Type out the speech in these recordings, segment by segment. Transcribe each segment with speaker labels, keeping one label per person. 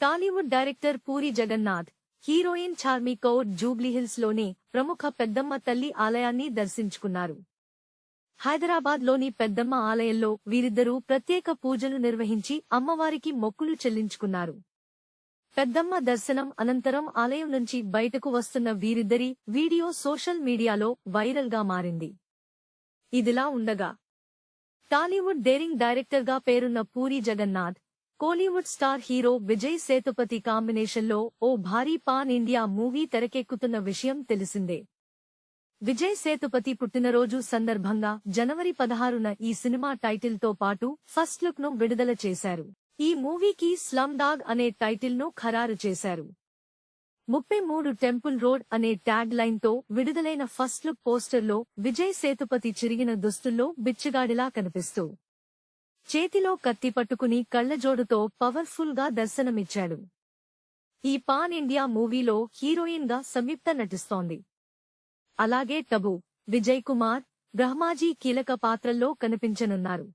Speaker 1: Tollywood director Puri Jagannadh heroine Charmi Kaur జూబ్లీహిల్స్లోని ప్రముఖ పెద్దమ్మ తల్లి ఆలయాన్ని దర్శించుకున్నారు. హైదరాబాద్లోని పెద్దమ్మ ఆలయంలో వీరిద్దరూ ప్రత్యేక పూజలు నిర్వహించి అమ్మవారికి మొక్కులు చెల్లించుకున్నారు. పెద్దమ్మ దర్శనం అనంతరం ఆలయం నుంచి బయటకు వస్తున్న వీరిద్దరి వీడియో సోషల్ మీడియాలో వైరల్గా మారింది. ఇదిలా ఉండగా టాలీవుడ్ డేరింగ్ డైరెక్టర్గా పేరున్న పూరి జగన్నాథ్ కోలీవుడ్ స్టార్ హీరో విజయ్ సేతుపతి కాంబినేషన్లో ఓ భారీ పాన్ ఇండియా మూవీ తెరకెక్కుతున్న విషయం తెలిసిందే. విజయ్ సేతుపతి పుట్టినరోజు సందర్భంగా జనవరి పదహారున ఈ సినిమా టైటిల్తో పాటు ఫస్ట్ లుక్ను విడుదల చేశారు. ఈ మూవీకి స్లమ్ డాగ్ అనే టైటిల్ను ఖరారు చేశారు. ముప్పై మూడు టెంపుల్ రోడ్ అనే ట్యాగ్ లైన్తో విడుదలైన ఫస్ట్ లుక్ పోస్టర్లో విజయ్ సేతుపతి చిరిగిన దుస్తుల్లో బిచ్చగాడిలా కనిపిస్తూ చేతిలో కత్తి పట్టుకుని కళ్ళజోడుతో పవర్ఫుల్గా దర్శనమిచ్చాడు. ఈ పాన్ ఇండియా మూవీలో హీరోయిన్గా సంయుక్త నటిస్తోంది. అలాగే టబు విజయ్ కుమార్ బ్రహ్మాజీ కీలక పాత్రల్లో కనిపించనున్నారు.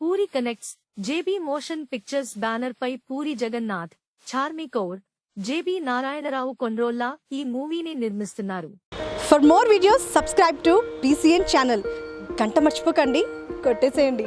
Speaker 1: Puri connects JB motion pictures banner పై పూరి జగన్నాథ్ చార్మి కౌర్ జేబీ నారాయణరావు కొండ్రోల్లా ఈ మూవీని నిర్మిస్తున్నారు.
Speaker 2: For more videos subscribe to BCN channel గంట మర్చిపోకండి. కొట్టేసేయండి.